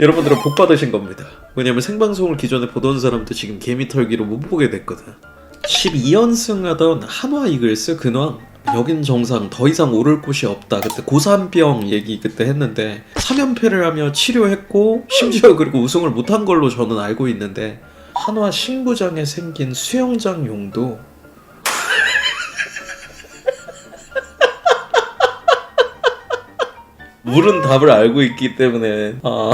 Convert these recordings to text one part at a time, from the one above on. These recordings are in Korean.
여러분들은 복 받으신 겁니다. 왜냐면 생방송을 기존에 보던 사람도 지금 개미 털기로 못 보게 됐거든. 12연승 하던 한화 이글스 근황. 여긴 정상 더 이상 오를 곳이 없다. 그때 고산병 얘기 그때 했는데 3연패를 하며 치료했고 심지어 그리고 우승을 못한 걸로 저는 알고 있는데 한화 신구장에 생긴 수영장 용도 물은 답을 알고 있기 때문에 아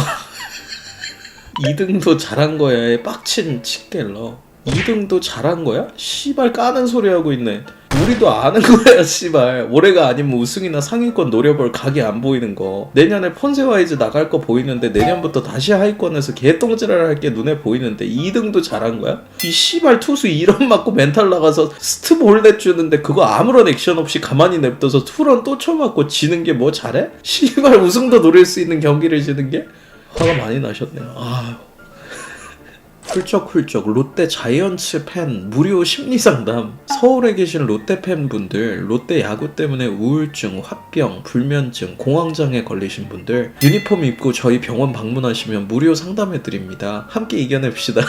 2등도 잘한 거야에 빡친 치켈러 2등도 잘한 거야? 씨발 까는 소리 하고 있네 우리도 아는 거야 씨발 올해가 아니면 우승이나 상위권 노려볼 각이 안 보이는 거 내년에 폰세와이즈 나갈 거 보이는데 내년부터 다시 하위권에서 개똥질을 할게 눈에 보이는데 2등도 잘한 거야? 이 씨발 투수 1런 맞고 멘탈 나가서 스트 볼넷 주는데 그거 아무런 액션 없이 가만히 냅둬서 투런 또 쳐맞고 지는 게 뭐 잘해? 씨발 우승도 노릴 수 있는 경기를 지는 게? 화가 많이 나셨네요. 아유. 훌쩍훌쩍 롯데 자이언츠 팬 무료 심리 상담 서울에 계신 롯데 팬분들 롯데 야구 때문에 우울증, 화병, 불면증, 공황장애 걸리신 분들 유니폼 입고 저희 병원 방문하시면 무료 상담해 드립니다. 함께 이겨냅시다.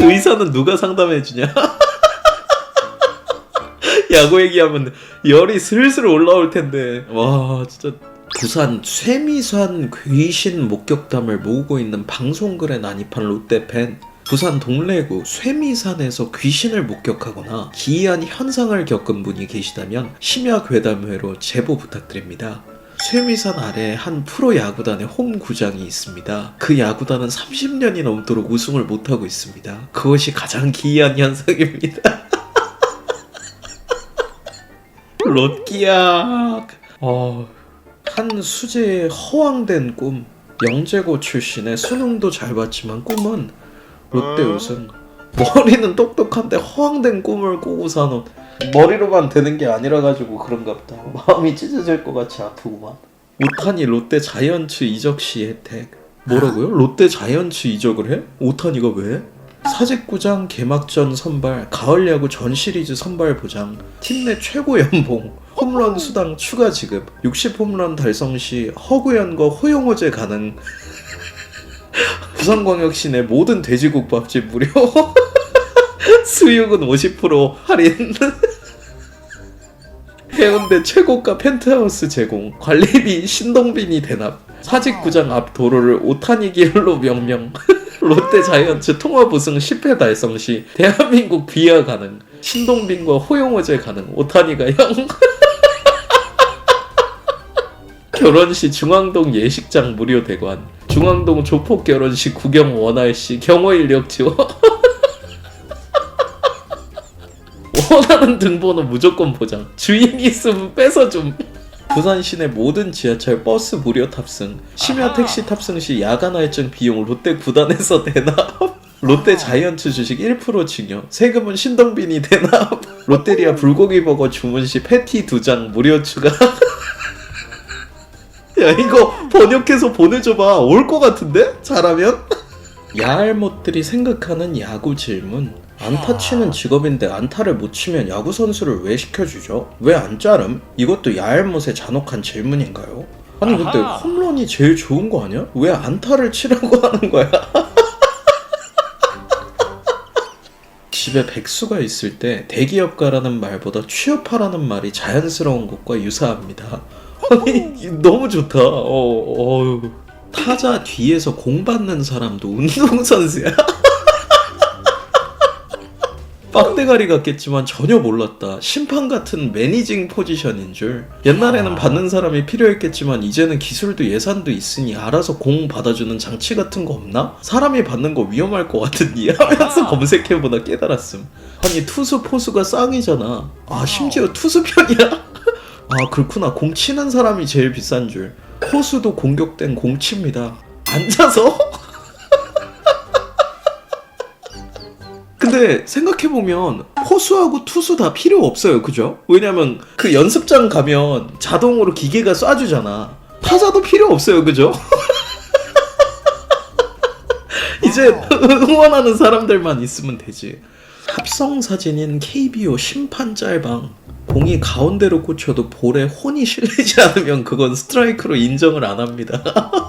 의사는 누가 상담해 주냐? 야구 얘기하면 열이 슬슬 올라올 텐데 와 진짜 부산 쇠미산 귀신 목격담을 모으고 있는 방송글에 난입한 롯데 팬 부산 동래구 쇠미산에서 귀신을 목격하거나 기이한 현상을 겪은 분이 계시다면 심야 괴담회로 제보 부탁드립니다. 쇠미산 아래 한 프로 야구단의 홈 구장이 있습니다. 그 야구단은 30년이 넘도록 우승을 못하고 있습니다. 그것이 가장 기이한 현상입니다. 롯기야. 어, 한 수제의 허황된 꿈. 영재고 출신의 수능도 잘 봤지만 꿈은 롯데 우승. 머리는 똑똑한데 허황된 꿈을 꾸고 사는 머리로만 되는 게 아니라 가지고 그런가 보다. 마음이 찢어질 것 같이 아프구만. 오타니 롯데 자이언츠 이적 시 혜택. 뭐라고요? 롯데 자이언츠 이적을 해? 오타니가 왜? 사직구장 개막전 선발, 가을 야구 전 시리즈 선발 보장, 팀 내 최고 연봉, 홈런 수당 추가 지급, 60 홈런 달성 시 허구연과 호용호제 가능. 부산광역시 내 모든 돼지국밥집 무료. 수육은 50% 할인. 해운대 최고가 펜트하우스 제공, 관리비 신동빈이 대납, 사직구장 앞 도로를 오타니 길로 명명. 롯데 자이언츠 통합 우승 10회 달성 시 대한민국 비하 가능 신동빈과 호용호제 가능 오타니가 형 결혼 시 중앙동 예식장 무료 대관 중앙동 조폭 결혼식 구경 원할 시 경호 인력 지원. 원하는 등번호 무조건 보장 주인 있으면 뺏어줌 부산 시내 모든 지하철 버스 무료 탑승, 심야 택시 탑승 시 야간 할증 비용 롯데 구단에서 대납. 롯데 자이언츠 주식 1% 증여, 세금은 신동빈이 대납. 롯데리아 불고기 버거 주문 시 패티 2장 무료 추가. 야 이거 번역해서 보내줘봐 올 것 같은데 잘하면? 야알못들이 생각하는 야구 질문. 안타 치는 직업인데 안타를 못 치면 야구 선수를 왜 시켜주죠? 왜 안 자름? 이것도 야알못의 잔혹한 질문인가요? 아니 근데 아하. 홈런이 제일 좋은 거 아니야? 왜 안타를 치라고 하는 거야? 집에 백수가 있을 때 대기업 가라는 말보다 취업하라는 말이 자연스러운 것과 유사합니다. 아니 너무 좋다. 어, 어, 타자 뒤에서 공 받는 사람도 운동선수야. 빡대가리 같겠지만 전혀 몰랐다. 심판 같은 매니징 포지션인 줄. 옛날에는 아. 받는 사람이 필요했겠지만 이제는 기술도 예산도 있으니 알아서 공 받아주는 장치 같은 거 없나? 사람이 받는 거 위험할 것 같으니 하면서 아. 검색해보다 깨달았음. 아니 투수 포수가 쌍이잖아. 아 심지어 투수 편이야? 아 그렇구나. 공 치는 사람이 제일 비싼 줄. 포수도 공격된 공 칩니다. 앉아서? 근데 생각해보면 포수하고 투수 다 필요 없어요. 그죠? 왜냐면 그 연습장 가면 자동으로 기계가 쏴주잖아. 타자도 필요 없어요. 그죠? 이제 응원하는 사람들만 있으면 되지. 합성 사진인 KBO 심판 짤 방. 공이 가운데로 꽂혀도 볼에 혼이 실리지 않으면 그건 스트라이크로 인정을 안 합니다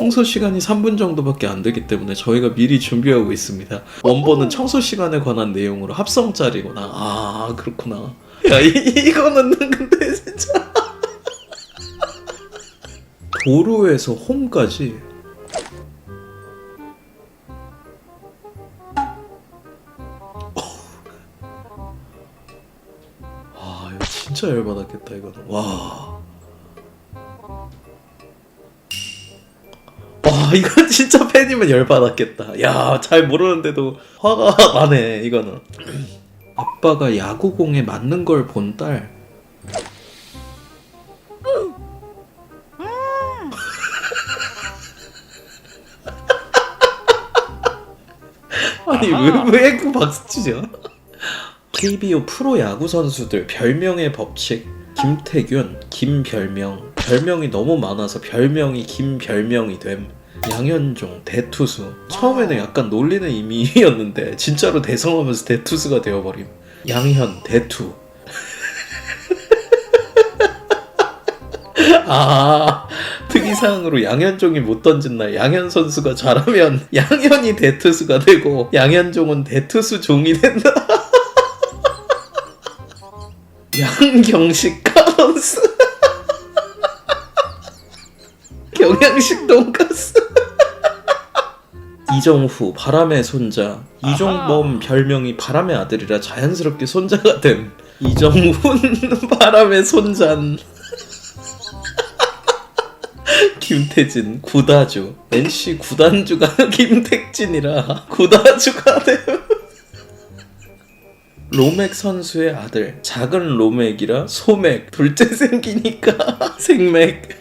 청소 시간이 3분 정도밖에 안 되기 때문에 저희가 미리 준비하고 있습니다. 원본은 청소 시간에 관한 내용으로 합성짤이구나. 아 그렇구나. 야 이, 이거는 근데 진짜 도로에서 홈까지 아 이거 진짜 열받았겠다 이거는 와. 와 이건 진짜 팬이면 열받았겠다. 야 잘 모르는데도 화가 나네 이거는. 아빠가 야구공에 맞는 걸 본 딸. 아니 왜왜그 박수치죠? KBO 프로 야구 선수들 별명의 법칙. 김태균, 김별명. 별명이 너무 많아서 별명이 김별명이 됨 양현종 대투수. 처음에는 약간 놀리는 의미였는데 진짜로 대성하면서 대투수가 되어버림. 양현 대투. 아 특이사항으로 양현종이 못 던진 날 양현 선수가 잘하면 양현이 대투수가 되고 양현종은 대투수 종이 된다. 양경식 카운스 경양식 돈가스 이정후 바람의 손자. 이종범 별명이 바람의 아들이라 자연스럽게 손자가 됨 이정훈 바람의 손잔. 김태진 구다주. NC 구단주가 김택진이라 구다주가 됨 로맥 선수의 아들. 작은 로맥이라 소맥. 둘째 생기니까 생맥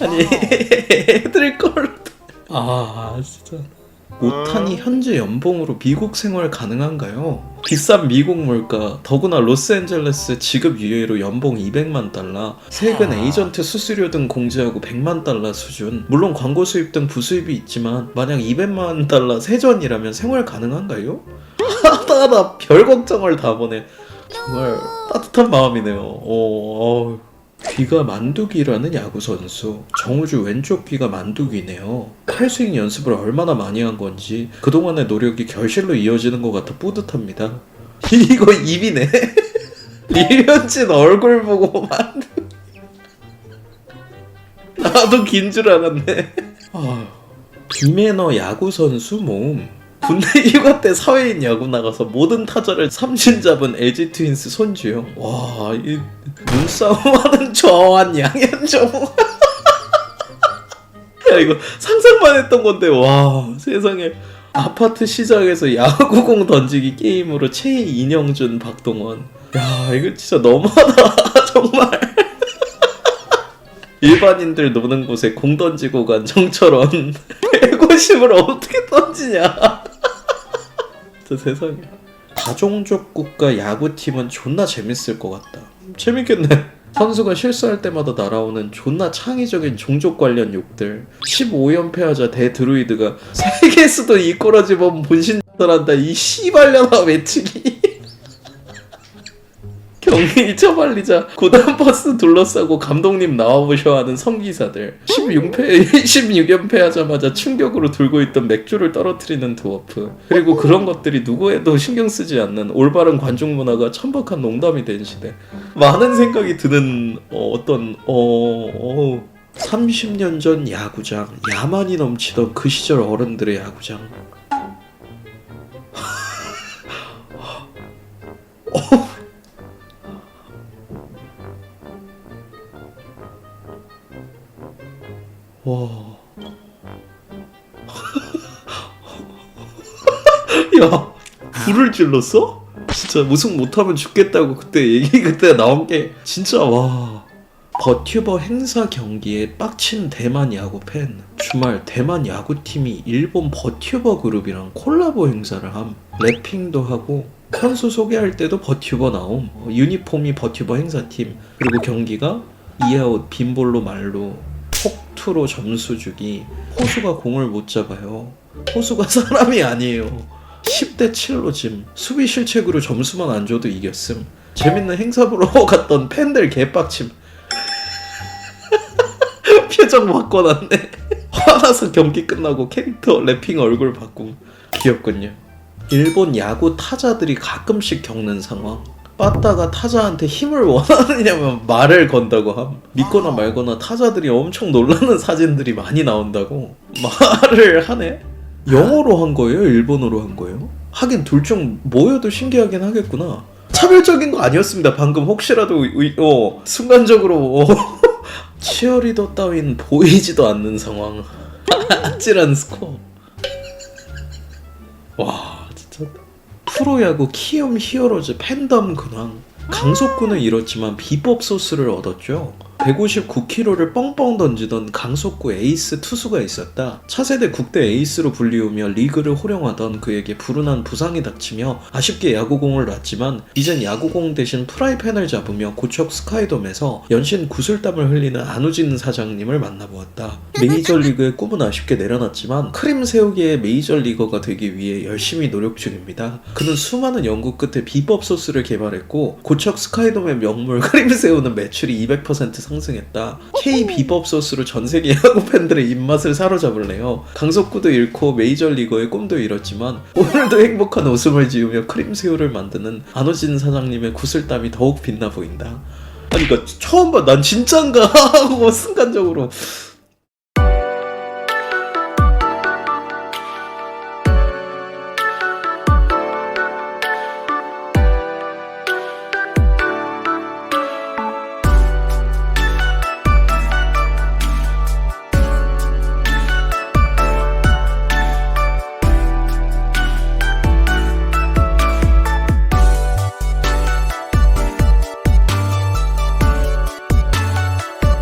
아니 애들 걸아 진짜 오탄이 현재 연봉으로 미국 생활 가능한가요? 비싼 미국 물가, 더구나 로스앤젤레스 지급 유예로 연봉 200만 달러, 세금 에이전트 수수료 등 공제하고 100만 달러 수준. 물론 광고 수입 등 부수입이 있지만 만약 200만 달러 세전이라면 생활 가능한가요? 하다하다 별 걱정을 다 보네. 정말 따뜻한 마음이네요. 어, 어. 귀가 만두기라는 야구 선수. 정우주 왼쪽 귀가 만두기네요. 칼스윙 연습을 얼마나 많이 한 건지 그동안의 노력이 결실로 이어지는 것 같아 뿌듯합니다. 이거 입이네. 리현진 얼굴 보고 만두. 나도 긴 줄 알았네. 아, 비매너 야구 선수 모음. 군대 휴가 때 사회인 야구 나가서 모든 타자를 삼진 잡은 LG 트윈스 손주영. 와, 이 눈싸움하는 저한 양현종. 야 이거 상상만 했던 건데 와 세상에 아파트 시장에서 야구공 던지기 게임으로 최 인영준 박동원. 야 이거 진짜 너무하다 정말. 일반인들 노는 곳에 공 던지고 간 정철원 150을 어떻게 던지냐 진짜 세상에. 다종족 국가 야구팀은 존나 재밌을 것 같다. 재밌겠네. 선수가 실수할 때마다 날아오는 존나 창의적인 종족 관련 욕들. 15연패하자 대드루이드가 세계 수도 이 꼬라지 범 본신들한다 이 씨발려나 외치기 경기 처발리자 구단 버스 둘러싸고 감독님 나와보셔 하는 성기사들. 16패 16연패 하자마자 충격으로 들고 있던 맥주를 떨어뜨리는 드워프. 그리고 그런 것들이 누구에도 신경 쓰지 않는 올바른 관중 문화가 천박한 농담이 된 시대. 많은 생각이 드는 어, 어떤 어, 어 30년 전 야구장 야만이 넘치던 그 시절 어른들의 야구장 불을 질렀어? 진짜 우승 못하면 죽겠다고 그때 얘기 그때 나온 게 진짜 와. 버튜버 행사 경기에 빡친 대만 야구 팬. 주말 대만 야구팀이 일본 버튜버 그룹이랑 콜라보 행사를 함. 래핑도 하고 선수 소개할 때도 버튜버 나옴. 어, 유니폼이 버튜버 행사팀. 그리고 경기가 이아웃 빈볼로 말로 폭투로 점수 주기 호수가 공을 못 잡아요 호수가 사람이 아니에요 10대 7로 짐 수비 실책으로 점수만 안 줘도 이겼음 재밌는 행사 보러 갔던 팬들 개빡침 계정 바꿔놨네. 화나서 경기 끝나고 캐릭터 래핑 얼굴 바꿈. 귀엽군요. 일본 야구 타자들이 가끔씩 겪는 상황. 빠따가 타자한테 힘을 원하느냐면 말을 건다고 함. 믿거나 말거나 타자들이 엄청 놀라는 사진들이 많이 나온다고. 말을 하네? 영어로 한 거예요? 일본어로 한 거예요? 하긴 둘 중 뭐여도 신기하긴 하겠구나. 차별적인 거 아니었습니다. 방금 혹시라도 의- 어, 순간적으로 어, 치어리더 따윈 보이지도 않는 상황. 아찔한 스코어. 와 진짜 프로야구 키움 히어로즈 팬덤 근황 강속구는 이렇지만 비법 소스를 얻었죠 159km를 뻥뻥 던지던 강속구 에이스 투수가 있었다. 차세대 국대 에이스로 불리우며 리그를 호령하던 그에게 불운한 부상이 닥치며 아쉽게 야구공을 놨지만 이젠 야구공 대신 프라이팬을 잡으며 고척 스카이돔에서 연신 구슬땀을 흘리는 안우진 사장님을 만나보았다. 메이저리그의 꿈은 아쉽게 내려놨지만 크림 세우기의 메이저리거가 되기 위해 열심히 노력 중입니다. 그는 수많은 연구 끝에 비법 소스를 개발했고 고척 스카이돔의 명물 크림 새우는 매출이 200% 상승했다. K 비법 소스로 전 세계 야구 팬들의 입맛을 사로잡을래요. 강석구도 잃고 메이저리거의 꿈도 잃었지만 오늘도 행복한 웃음을 지으며 크림 새우를 만드는 안호진 사장님의 구슬땀이 더욱 빛나 보인다. 아니 이거 처음 봐. 난 진짠가 하고 순간적으로